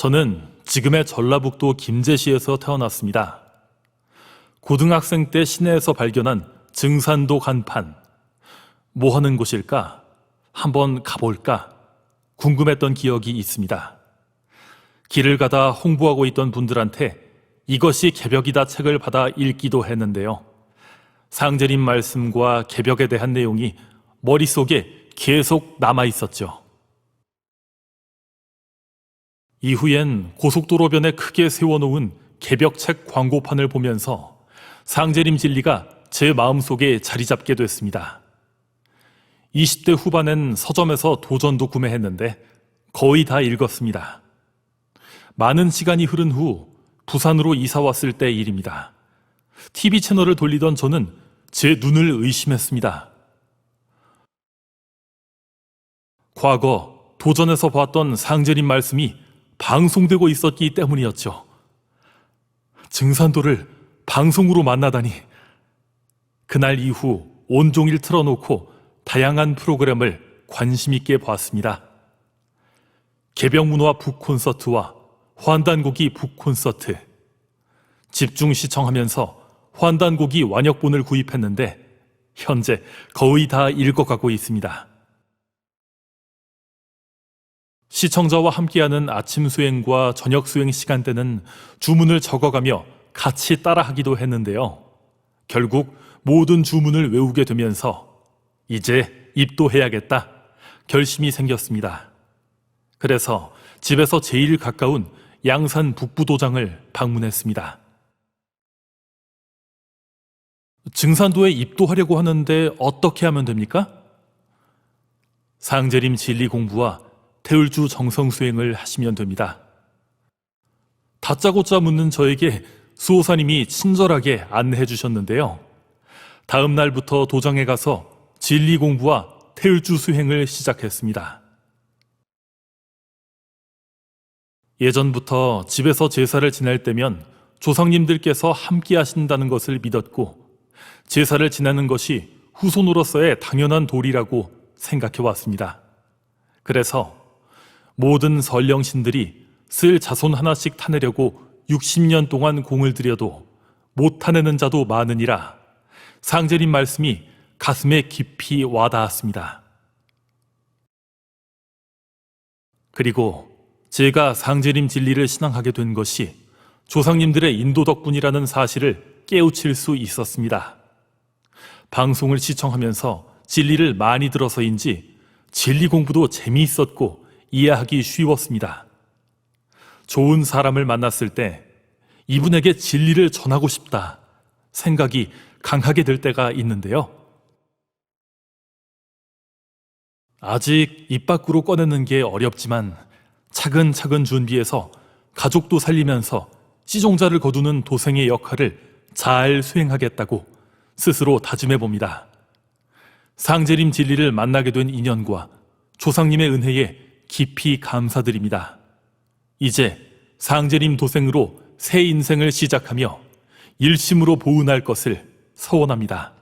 저는 지금의 전라북도 김제시에서 태어났습니다. 고등학생 때 시내에서 발견한 증산도 간판. 뭐 하는 곳일까? 한번 가볼까? 궁금했던 기억이 있습니다. 길을 가다 홍보하고 있던 분들한테 이것이 개벽이다 책을 받아 읽기도 했는데요. 상제님 말씀과 개벽에 대한 내용이 머릿속에 계속 남아 있었죠. 이후엔 고속도로변에 크게 세워놓은 개벽책 광고판을 보면서 상제림 진리가 제 마음속에 자리 잡게 됐습니다. 20대 후반엔 서점에서 도전도 구매했는데 거의 다 읽었습니다. 많은 시간이 흐른 후 부산으로 이사 왔을 때 일입니다. TV 채널을 돌리던 저는 제 눈을 의심했습니다. 과거 도전에서 봤던 상제림 말씀이 방송되고 있었기 때문이었죠. 증산도를 방송으로 만나다니. 그날 이후 온종일 틀어놓고 다양한 프로그램을 관심있게 봤습니다. 개병문화 북콘서트와 환단곡이 북콘서트. 집중 시청하면서 환단곡이 완역본을 구입했는데 현재 거의 다 읽어가고 있습니다. 시청자와 함께하는 아침 수행과 저녁 수행 시간대는 주문을 적어가며 같이 따라하기도 했는데요. 결국 모든 주문을 외우게 되면서 이제 입도해야겠다 결심이 생겼습니다. 그래서 집에서 제일 가까운 양산 북부도장을 방문했습니다. 증산도에 입도하려고 하는데 어떻게 하면 됩니까? 상제림 진리 공부와 태울주 정성 수행을 하시면 됩니다. 다짜고짜 묻는 저에게 수호사님이 친절하게 안내해 주셨는데요. 다음 날부터 도장에 가서 진리 공부와 태울주 수행을 시작했습니다. 예전부터 집에서 제사를 지낼 때면 조상님들께서 함께 하신다는 것을 믿었고 제사를 지내는 것이 후손으로서의 당연한 도리라고 생각해 왔습니다. 그래서 모든 설령신들이 쓸 자손 하나씩 타내려고 60년 동안 공을 들여도 못 타내는 자도 많으니라 상제님 말씀이 가슴에 깊이 와닿았습니다. 그리고 제가 상제님 진리를 신앙하게 된 것이 조상님들의 인도 덕분이라는 사실을 깨우칠 수 있었습니다. 방송을 시청하면서 진리를 많이 들어서인지 진리 공부도 재미있었고 이해하기 쉬웠습니다. 좋은 사람을 만났을 때 이분에게 진리를 전하고 싶다 생각이 강하게 될 때가 있는데요. 아직 입 밖으로 꺼내는 게 어렵지만 차근차근 준비해서 가족도 살리면서 시종자를 거두는 도생의 역할을 잘 수행하겠다고 스스로 다짐해 봅니다. 상제림 진리를 만나게 된 인연과 조상님의 은혜에 깊이 감사드립니다. 이제 상제림 도생으로 새 인생을 시작하며 일심으로 보은할 것을 서원합니다.